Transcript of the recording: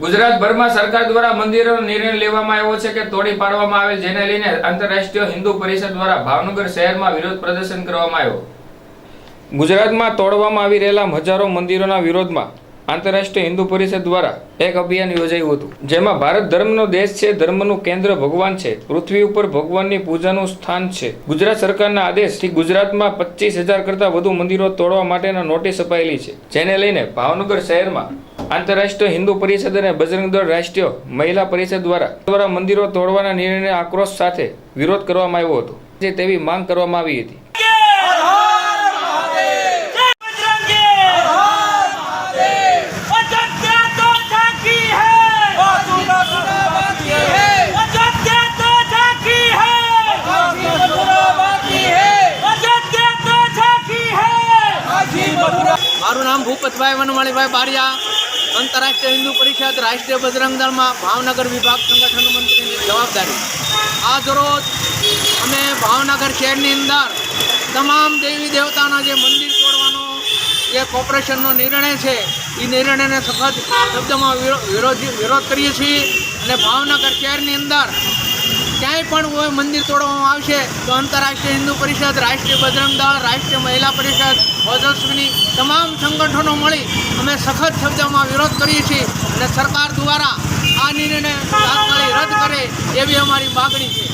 ગુજરાતભરમાં સરકાર દ્વારા મંદિરોનો નિર્ણય લેવામાં આવ્યો છે કે તોડી પાડવામાં આવે જેને લઈને આંતરરાષ્ટ્રીય હિન્દુ પરિષદ દ્વારા ભાવનગર શહેરમાં વિરોધ પ્રદર્શન કરવામાં આવ્યો. ગુજરાતમાં તોડવામાં આવી રહેલા હજારો મંદિરોના વિરોધમાં આંતરરાષ્ટ્રીય હિન્દુ પરિષદ દ્વારા એક અભિયાન યોજાયું હતું, જેમાં ભારત ધર્મનો દેશ છે, ધર્મનું કેન્દ્ર ભગવાન છે, પૃથ્વી ઉપર ભગવાનની પૂજાનું સ્થાન છે. ગુજરાત સરકારના આદેશથી ગુજરાતમાં પચીસ હજાર કરતાં વધુ મંદિરો તોડવા માટેના નોટિસ અપાયેલી છે, જેને લઈને ભાવનગર શહેરમાં આંતરરાષ્ટ્રીય હિન્દુ પરિષદ અને બજરંગ દળ રાષ્ટ્રીય મહિલા પરિષદ દ્વારા દ્વારા મંદિરો તોડવાના નિર્ણયને આક્રોશ સાથે વિરોધ કરવામાં આવ્યો હતો. જે તેવી માંગ કરવામાં આવી હતી. મારું નામ ભૂપતભાઈ વનમાળીભાઈ બારિયા. આંતરરાષ્ટ્રીય હિન્દુ પરિષદ રાષ્ટ્રીય બજરંગ દળમાં ભાવનગર વિભાગ સંગઠન મંત્રીની જવાબદારી. આજ રોજ અમે ભાવનગર શહેરની અંદર તમામ દેવી દેવતાના જે મંદિર તોડવાનો જે કોર્પોરેશનનો નિર્ણય છે, એ નિર્ણયને સખત શબ્દમાં વિરોધ વિરોધ કરીએ છીએ અને ભાવનગર શહેરની અંદર ક્યાંય પણ કોઈ મંદિર તોડવામાં આવશે, તો આંતરરાષ્ટ્રીય હિન્દુ પરિષદ, રાષ્ટ્રીય બજરંગ દળ, રાષ્ટ્રીય મહિલા પરિષદ, ઓજસ્વીની તમામ સંગઠનો મળી અમે સખત શબ્દમાં વિરોધ કરીએ છીએ અને સરકાર દ્વારા આ નિર્ણયને રદ કરે એવી અમારી માગણી છે.